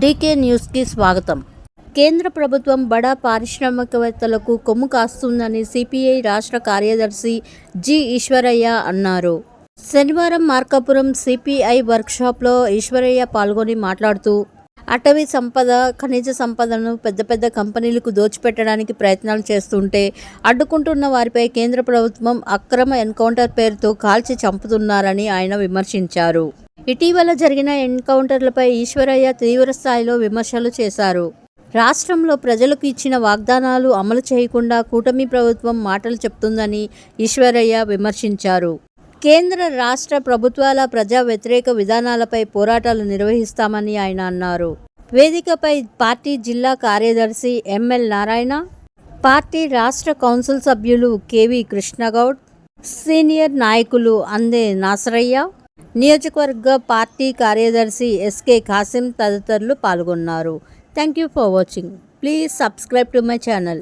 DK న్యూస్కి స్వాగతం. కేంద్ర ప్రభుత్వం బడా పారిశ్రామికవేత్తలకు కొమ్ము కాస్తుందని సిపిఐ రాష్ట్ర కార్యదర్శి జి ఈశ్వరయ్య అన్నారు. శనివారం మార్కాపురం సిపిఐ వర్క్షాప్లో ఈశ్వరయ్య పాల్గొని మాట్లాడుతూ అటవీ సంపద ఖనిజ సంపదను పెద్ద పెద్ద కంపెనీలకు దోచిపెట్టడానికి ప్రయత్నాలు చేస్తుంటే అడ్డుకుంటున్న వారిపై కేంద్ర ప్రభుత్వం అక్రమ ఎన్కౌంటర్ పేరుతో కాల్చి చంపుతున్నారని ఆయన విమర్శించారు. ఇటీవల జరిగిన ఎన్కౌంటర్లపై ఈశ్వరయ్య తీవ్ర స్థాయిలో విమర్శలు చేశారు. రాష్ట్రంలో ప్రజలకు ఇచ్చిన వాగ్దానాలు అమలు చేయకుండా కూటమి ప్రభుత్వం మాటలు చెప్తుందని ఈశ్వరయ్య విమర్శించారు. కేంద్ర రాష్ట్ర ప్రభుత్వాల ప్రజా వ్యతిరేక విధానాలపై పోరాటాలు నిర్వహిస్తామని ఆయన అన్నారు. వేదికపై పార్టీ జిల్లా కార్యదర్శి ఎంఎల్ నారాయణ పార్టీ రాష్ట్ర కౌన్సిల్ సభ్యులు కెవి కృష్ణగౌడ్ సీనియర్ నాయకులు అందే నాసరయ్య నియోజకవర్గ పార్టీ కార్యదర్శి ఎస్కే కాసిం తదితరులు పాల్గొన్నారు. Thank you for watching please subscribe to my channel